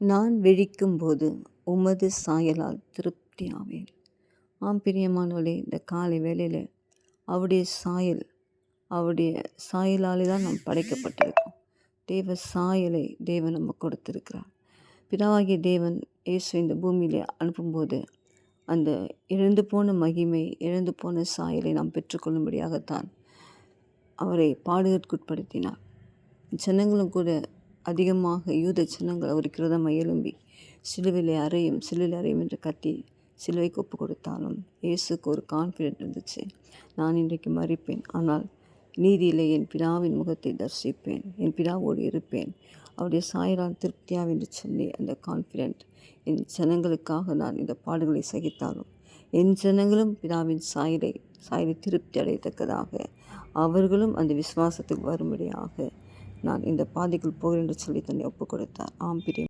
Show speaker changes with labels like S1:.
S1: நான் விழிக்கும்போது உமது சாயலால் திருப்தி ஆவேன். ஆம் பிரியமானவளே இந்த காலை வேளையில் அவருடைய சாயல் அவருடைய சாயலாலே தான் நாம் படைக்கப்பட்டிருக்கோம். தேவ சாயலை தேவன் நம்ம கொடுத்திருக்கிறார். பிதாவாகிய தேவன் இயேசு இந்த பூமியில் அனுப்பும்போது அந்த இழந்து போன மகிமை இழந்து போன சாயலை நாம் பெற்றுக்கொள்ளும்படியாகத்தான் அவரை பாடுகட்குட்படுத்தினார். ஜனங்களும் கூட அதிகமாக யூத சின்னங்கள் அவருக்கு கிருதம் எழும்பி சிலுவிலை அறையும் சிலுவில் அறையும் என்று கத்தி சிலுவைக்கு ஒப்பு கொடுத்தாலும் இயேசுக்கு ஒரு கான்ஃபிடென்ட் இருந்துச்சு. நான் இன்றைக்கு மறிப்பேன் ஆனால் நீதியிலே என் பிதாவின் முகத்தை தரிசிப்பேன். என் பிதாவோடு இருப்பேன். அவருடைய சாயலால் திருப்தியாக என்று சொல்லி அந்த கான்ஃபிடென்ட் என் ஜனங்களுக்காக நான் இந்த பாடுகளை சகித்தாலும் என் ஜனங்களும் பிதாவின் சாயலை சாயலை திருப்தி அடையத்தக்கதாக அவர்களும் அந்த விசுவாசத்துக்கு வரும்படியாக நான் இந்த பாதைக்குள் போகிறேன் என்று சொல்லி தன்னை ஒப்பு கொடுத்தார் ஆம் பிரியம்.